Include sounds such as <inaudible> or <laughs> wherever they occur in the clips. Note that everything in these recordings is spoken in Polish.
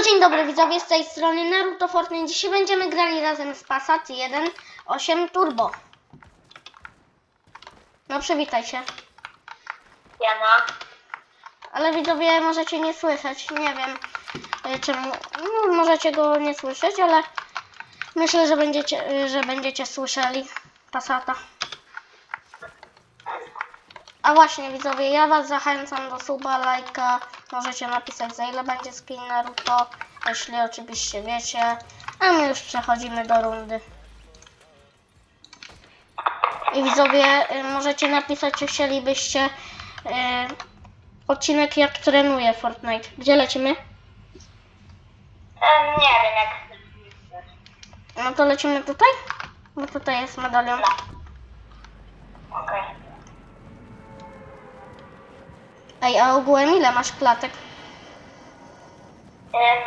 No dzień dobry widzowie, z tej strony Naruto Fortnite. Dzisiaj będziemy grali razem z Passat 1.8 Turbo. No przywitaj się. Jana. Ale widzowie możecie nie słyszeć, nie wiem y, czemu. No, możecie go nie słyszeć, ale myślę, że będziecie, y, że będziecie słyszeli Passata. A właśnie widzowie, ja was zachęcam do suba, lajka. Możecie napisać za ile będzie skin Naruto, jeśli oczywiście wiecie. A my już przechodzimy do rundy. I widzowie, y, możecie napisać, czy chcielibyście y, odcinek jak trenuję Fortnite. Gdzie lecimy? E, nie wiem jak. No to lecimy tutaj? Bo tutaj jest medalion. Okej. Ej, a ogółem ile masz klatek? Em,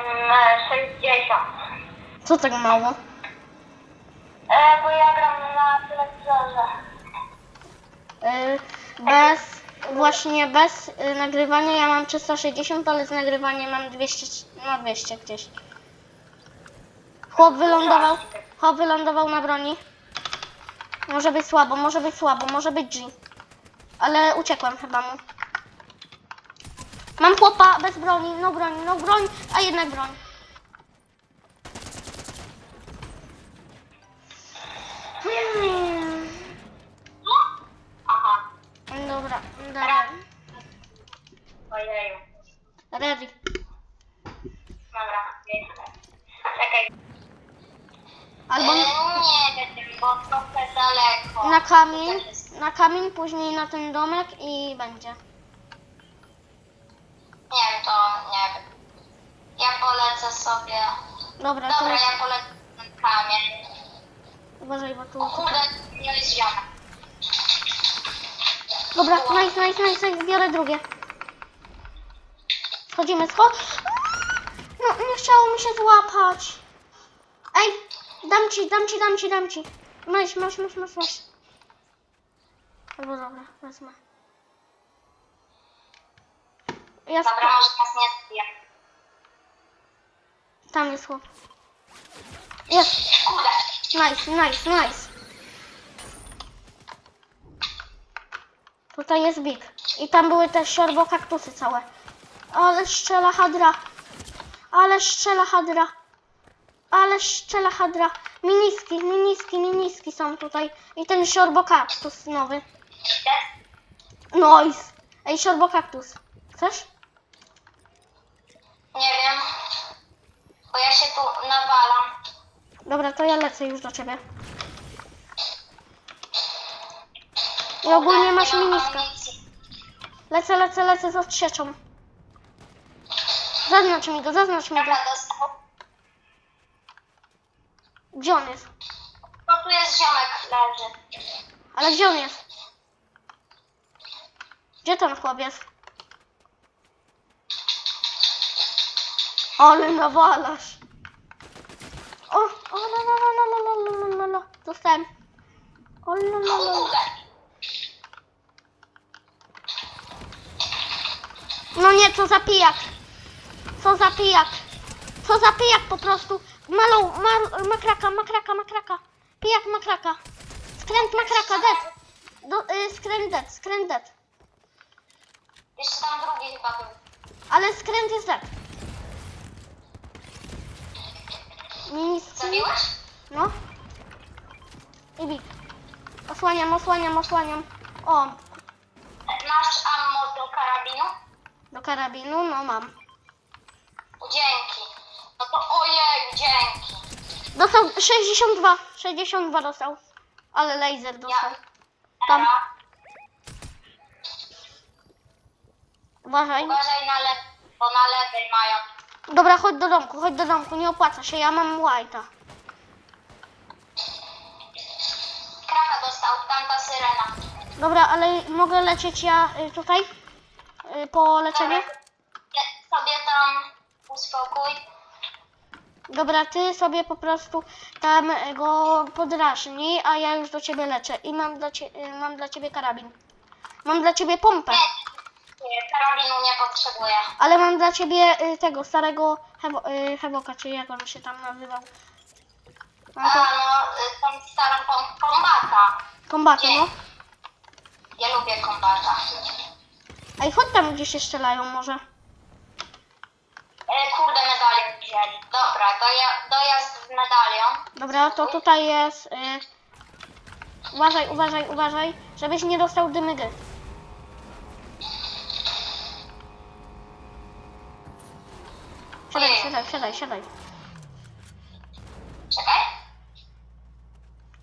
60. Co tak mało? E, bo ja gram na telewizorze. Y, bez, właśnie bez y, nagrywania ja mam 360, ale z nagrywaniem mam 200, no 200 gdzieś. Chłop wylądował, chłop wylądował na broni. Może być słabo, może być słabo, może być G. Ale uciekłem chyba mu. Mam chłopa bez broni, no broni, no broń, a jednak broń. Hmm. Aha. Dobra, dobra. Ojeju. Ready. Dobra. Czekaj. Albo nie bo trochę daleko. na kamień, na kamień, później na ten domek i będzie. Nie wiem, to nie wiem. Ja polecę sobie. Dobra, to Dobra, jest, ja polecę na kamień. uważaj, bo tu... O kurde, nie jest ziomek. Dobra, nice, nice, nice, nice, biorę drugie. Schodzimy, schod... No, nie chciało mi się złapać. Ej, dam ci, dam ci, dam ci, dam ci. Masz, masz, masz, masz, masz. Albo dobra, wezmę. Ja Dobra, może nas nie zbije. Tam jest chłop. Jest, nice, nice, nice. Tutaj jest big. I tam były te siorbo kaktusy całe. Ale szczela hadra. Ale szczela hadra. Ale szczela hadra. Miniski, miniski, miniski są tutaj. I ten siorbo kaktus nowy. Nice. Ej, siorbo kaktus. Chcesz? Nie wiem. Bo ja się tu nawalam. Dobra, to ja lecę już do ciebie. I ogólnie masz Nie mam miniska. amunicji. Lecę, lecę, lecę za trzecią. Zaznacz mi go, zaznacz mi go. Dobra, dostał. Gdzie on jest? No tu jest ziomek leży. Ale gdzie on jest? Gdzie ten chłop Ale nawalasz. O, o, la, la, la, la, la, la, la, la, la. Dostałem. O, la, la, la. Kurde. No nie, co za pijak. Co za pijak. Co za pijak po prostu. Malą, mar, makraka, makraka, makraka. Pijak makraka. Skręt makraka, dead. Do, y, skręt dead, skręt dead. Jeszcze tam drugi chyba był. Ale skręt jest dead. Miniski. Zabiłeś? No. I. Osłaniam, osłaniam, osłaniam. O, Masz ammo do karabinu? do karabinu, no mam. Dzięki. No to ojej, dzięki. Dostał 62. 62 dostał. Ale laser dostał. Tam. Uważaj. uważaj na lewo, bo na lewej mają. Dobra, chodź do domku, chodź do domku, nie opłaca się, ja mam white'a. Kraka dostał, tamta syrena. Dobra, ale mogę lecieć ja y, tutaj? Y, po leczenie? Le- sobie tam uspokój. Dobra, ty sobie po prostu tam y, go podrażnij, a ja już do ciebie leczę. I mam dla, cie, y, mam dla ciebie karabin. Mam dla ciebie pompę. Nie, Karabinu nie potrzebuję. Ale mam dla ciebie y, tego starego hewo, y, hewoka, czy jak on się tam nazywał. Mam A to no, y, tą starą kom- kombata. kombatę, no. Ja lubię kombata. Ej, chodź tam gdzie się strzelają może. E, kurde, medalion wzięli. Dobra, doja- dojazd w medalion. Dobra, to tutaj jest... Y, uważaj, uważaj, uważaj, żebyś nie dostał dymygy. Siadaj, siadaj, siadaj, siadaj. Czekaj.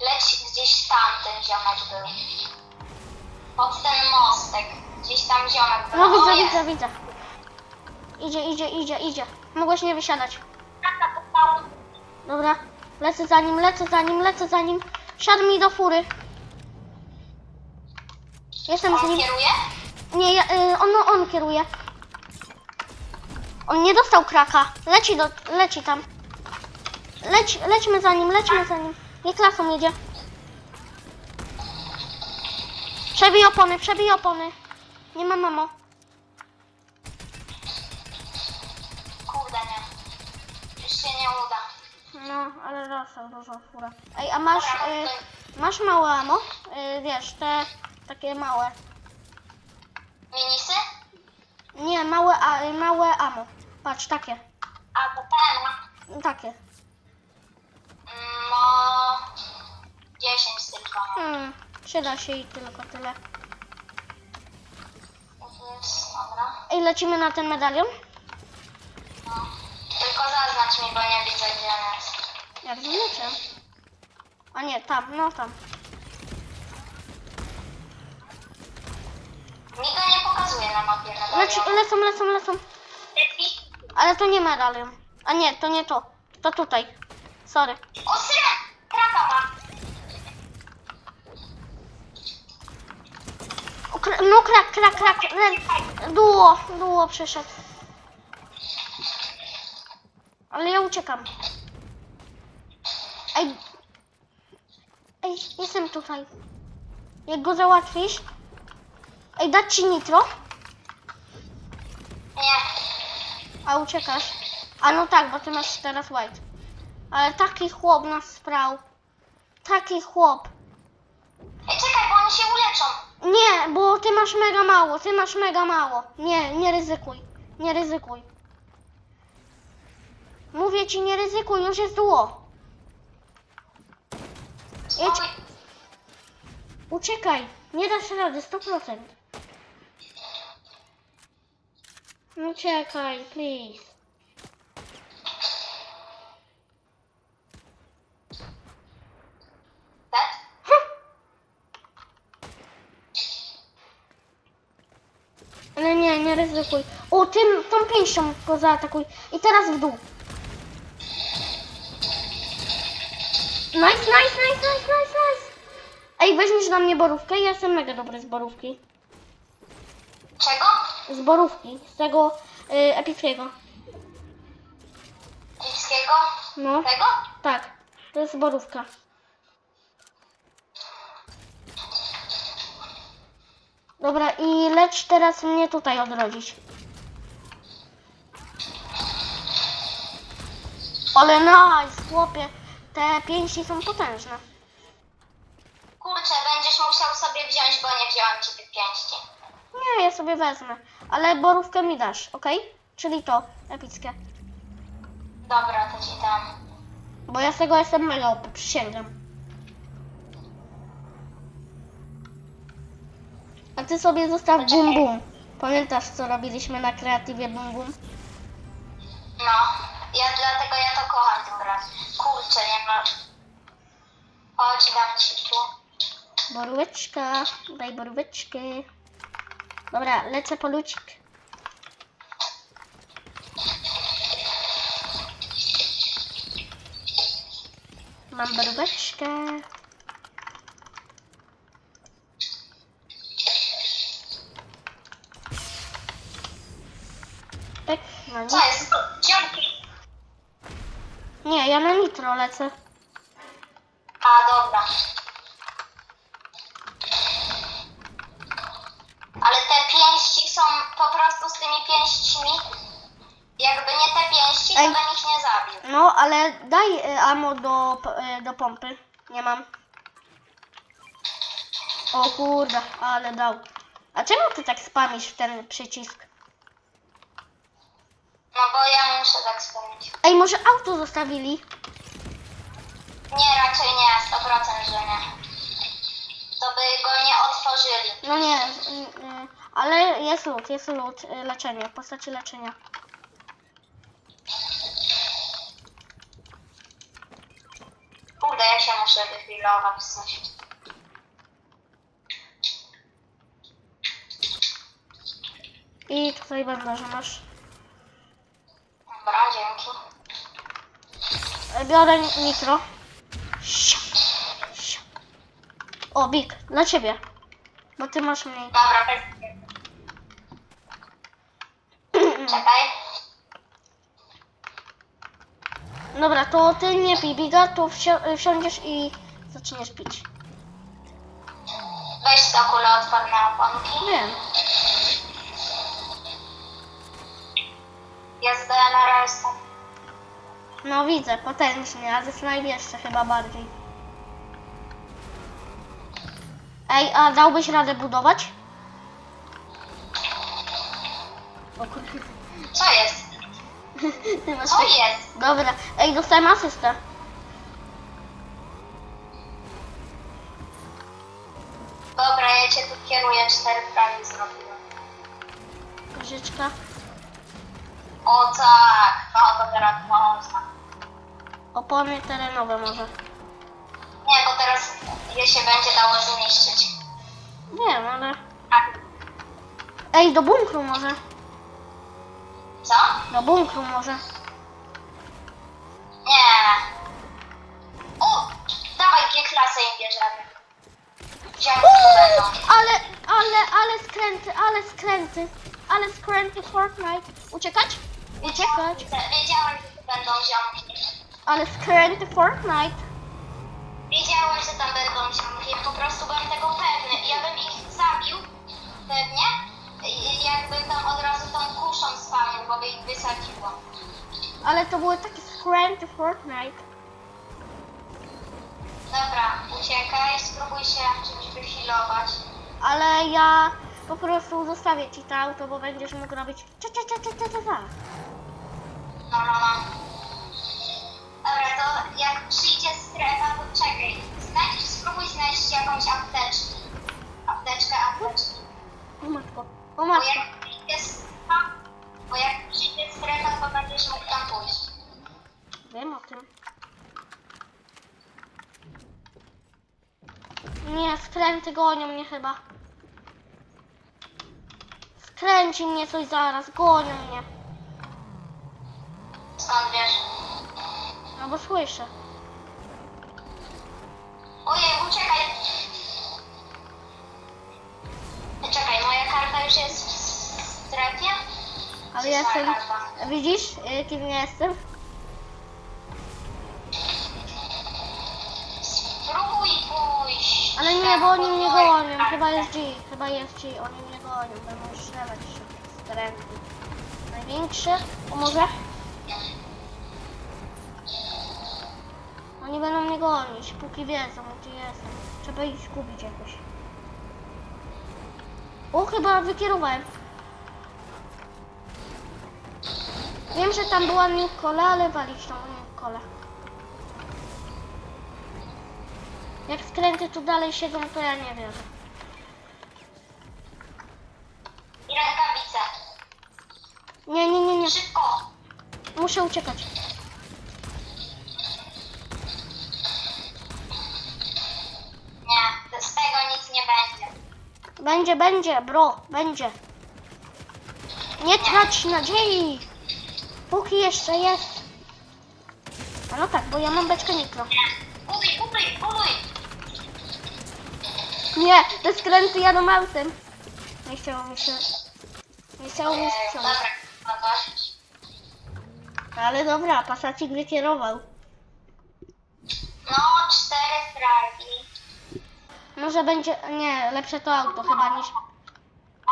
Leć gdzieś tam ten ziomek był. Pod ten mostek. Gdzieś tam ziomek był. No widzę, widzę, widzę. Idzie, idzie, idzie, idzie. Mogłeś nie wysiadać. Dobra, lecę za nim, lecę za nim, lecę za nim. Siadł mi do fury. Jestem z On nim. kieruje? Nie, ja, y, on, no, on kieruje. On nie dostał kraka. Leci, do, leci tam. Leć, lećmy za nim, lećmy za nim. Nie klasą jedzie. Przebij opony, przebij opony. Nie ma mamo. Kurde, nie. Już się nie uda. No, ale dostał dużo fura. Ej, a masz, y, masz małe amo? Y, wiesz, te takie małe. Minisy? Nie, małe, a, małe amo. Patrz, takie. A to ten. Takie. No... 10 tylko. Hmm, przyda się i tylko tyle. Jest, dobra. Ej, lecimy na ten medalion? No. Tylko zaznacz mi, bo nie widzę gdzie on jest. Jak zobaczę. A nie, tam, no tam. Mi to nie pokazuje na mapie Leci, medalion. lecą, lecą, lecą. Ale to nie medalion. A nie, to nie to. To tutaj. Sorry. O, syren! Kraka ma. O, kra- no krak, krak, krak. Ren. Duo, duo przyszedł. Ale ja uciekam. Ej. Ej, jestem tutaj. Jak go załatwisz? Ej, dać ci nitro? Nie. A uciekasz? A no tak, bo ty masz teraz white. Ale taki chłop nas sprał. Taki chłop. Ej, czekaj, bo oni się uleczą. Nie, bo ty masz mega mało, ty masz mega mało. Nie, nie ryzykuj. Nie ryzykuj. Mówię ci, nie ryzykuj, już jest. Jedź. Spokój. Uciekaj, nie dasz rady, 100%. Uciekaj, please. Dead? <laughs> Ale nie, nie ryzykuj. O, tym, tą pięścią go zaatakuj. I teraz w dół. Nice, nice, nice, nice, nice, nice. Ej, weźmiesz na mnie borówkę? Ja jestem mega dobry z borówki. Z borówki, z tego y, epickiego. Epickiego? No, Tego? tak. To jest borówka. Dobra, i leć teraz mnie tutaj odrodzić. Ale nice, chłopie. Te pięści są potężne. Kurczę, będziesz musiał sobie wziąć, bo nie wziąłem ci tych pięści. Nie, ja sobie wezmę. Ale borówkę mi dasz, ok? Czyli to, epickie. Dobra, to ci dam. Bo ja z tego jestem mega OP, przysięgam. A ty sobie zostaw bum bum. Pamiętasz co robiliśmy na kreatywie bum bum? No, ja dlatego ja to kocham tym grać. Kurczę, nie ma... Chodź, dam ci tu. Boróweczka, daj boróweczkę. Dobra, lecę po lucik. Mam boróweczkę. Tak, Co jest? Dzięki. Nie, ja na nitro lecę. A, dobra. Ale te pięści są po prostu z tymi pięśćmi, jakby nie te pięści, to Ej. by ich nie zabił. No, ale daj y, ammo do, y, do pompy. Nie mam. O kurde, ale dał. A czemu ty tak spamisz w ten przycisk? No bo ja muszę tak spełnić. Ej, może auto zostawili? Nie, raczej nie, 100% że nie. To by go nie otworzyli. No nie, y, y, ale jest lód, jest lód, y, leczenie, w postaci leczenia. Kurde, ja się I tutaj bandaże masz. Dobra, dzięki. Biorę sia. O, Big, dla ciebie. Bo ty masz mniej. Dobra. Czekaj. Dobra, to ty nie pij biga, to wsi- wsiądziesz i zaczniesz pić. Weź z kuloodporne oponki. Wiem. Jest DNR jestem. No widzę, potężnie, a ze Snipe jeszcze chyba bardziej. Ej, a dałbyś radę budować? O kurde. Co jest? <laughs> Ty masz Co tak- jest? Dobra, ej, dostałem asystę. Cztery fragi zrobiłem. Kożyczka. O tak, no to teraz można. Opony terenowe może. Nie, bo teraz je się będzie dało zniszczyć. Wiem, ale... A, Ej, do bunkru może. co? Do bunkru może. Skręty, ale skręty. Fortnite. Uciekać? Uciekać. Wiedziałem, że tu będą ziomki. Ale skręty Fortnite. Wiedziałem, że tam będą ziomki, po prostu byłem tego pewny. Ja bym ich zabił, pewnie, i- jakby tam od razu tą kuszą spamił, bo by ich wysadziło. Ale to były takie skręty Fortnite. Dobra, uciekaj, spróbuj się czymś wyfilować. Ale ja po prostu zostawię ci to auto, bo będziesz mógł robić cia cia cia cia cia cia. No, no, no. Dobra, to jak przyjdzie strefa, to czekaj. Znajdź, spróbuj znaleźć jakąś apteczkę. Apteczkę, apteczkę. O matko, o Bo matko. jak przyjdzie strefa, bo jak przyjdzie strefa, to będziesz mógł tam pójść. Wiem o tym. Nie, skręty gonią mnie chyba. Skręci mnie coś zaraz, gonią mnie. Skąd wiesz? No bo słyszę. Ojej, uciekaj! Czekaj, moja karta już jest w strefie? Ale ja jestem... karta? Widzisz, y, kim ja jestem? Ale nie, bo oni mnie gonią. Chyba jest G, chyba jest G. Oni mnie gonią, będą strzelać się z terenu. Największy, o może? Oni będą mnie gonić, póki wiedzą, gdzie jestem. Trzeba ich zgubić jakoś. O, chyba wykierowałem. Wiem, że tam była Nicole, ale walić tą Nicole. Jak skręty tu dalej siedzą, to ja nie wierzę. I rękawice. Nie, nie, nie, nie. Szybko. Muszę uciekać. Nie, z tego nic nie będzie. Będzie, będzie, bro, będzie. Nie trać nadziei. Póki jeszcze jest. A no tak, bo ja mam beczkę nitro. Nie. Buduj, buduj, buduj. Nie, te skręty jadą autem. Nie chciało mi się... Nie chciało mi no dość. Ale dobra, pasacik wykierował. No, cztery fragi. Może będzie... Nie, lepsze to auto chyba niż...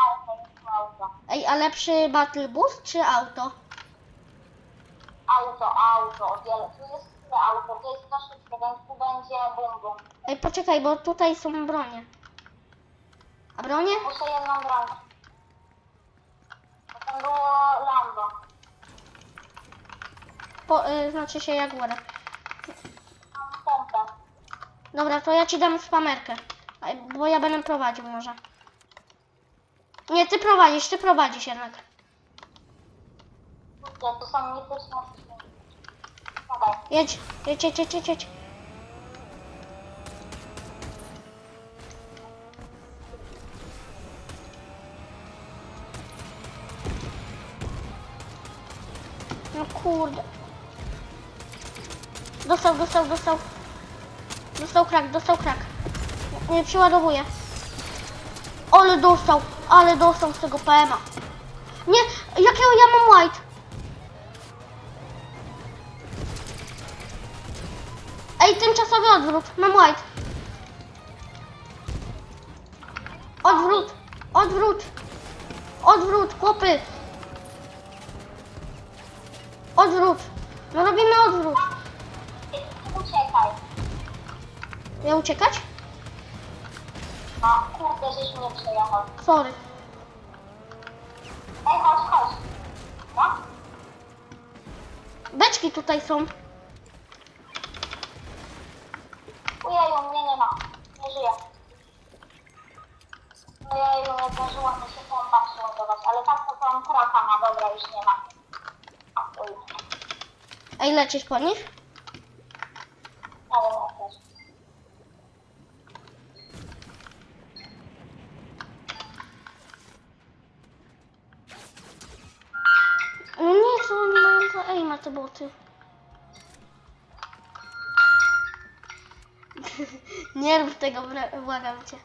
Auto, auto. Ej, a lepszy Battle Bus czy auto? Auto, auto, o wiele. Tu jest auto, to jest troszeczkę, więc tu będzie bum bum. Ej, poczekaj, bo tutaj są bronie. A bronie? Muszę jedną broń. Bo tam było Lambo. Po, y, znaczy się Jaguar. Mam pompę. Dobra, to ja ci dam spamerkę. Bo ja będę prowadził może. Nie, ty prowadzisz, ty prowadzisz jednak. Kurde, tu są mityczne skrzynki. Dawaj. Jedź, jedź, jedź, jedź, jedź, jedź. Kurde. Dostał, dostał, dostał. Dostał krak, dostał krak. Nie przeładowuję. Ale dostał, ale dostał z tego PM-a. Nie, jakiego ja mam white? Ej, tymczasowy odwrót. Mam white. Odwrót. Odwrót. Odwrót, chłopy. Odwrót. No robimy odwrót. Uciekaj. Ja uciekać? No, kurde, żeś mnie przejechał. Sorry. Ej, chodź, chodź. No, Beczki tutaj są. ujeju, mnie nie ma. Nie żyję. Ojeju, nie zdążyło mi się pompa przyładować, ale tak to tam kraka ma, dobra, już nie ma. Uj, Lecieć po nich? No nie, co oni mają za... Ej, ma te boty. <laughs> nie rób tego, błagam cię.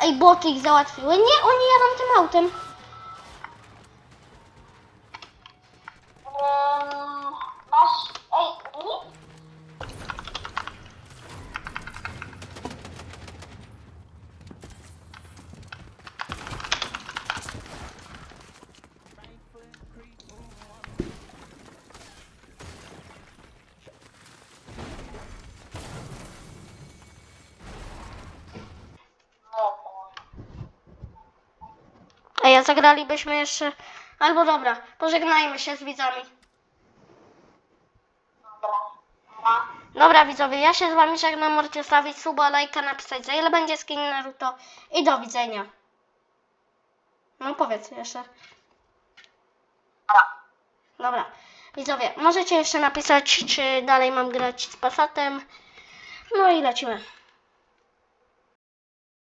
Ej, boty ich załatwiły. Nie, oni jadą tym autem. Ym, masz... Ej, nic? Zagralibyśmy jeszcze... Albo dobra, pożegnajmy się z widzami. Dobra. Widzowie, ja się z wami żegnam, możecie stawić suba, lajka, napisać za ile będzie skin Naruto i do widzenia. No powiedz jeszcze. Dobra, widzowie, możecie jeszcze napisać, czy dalej mam grać z Passatem. No i lecimy.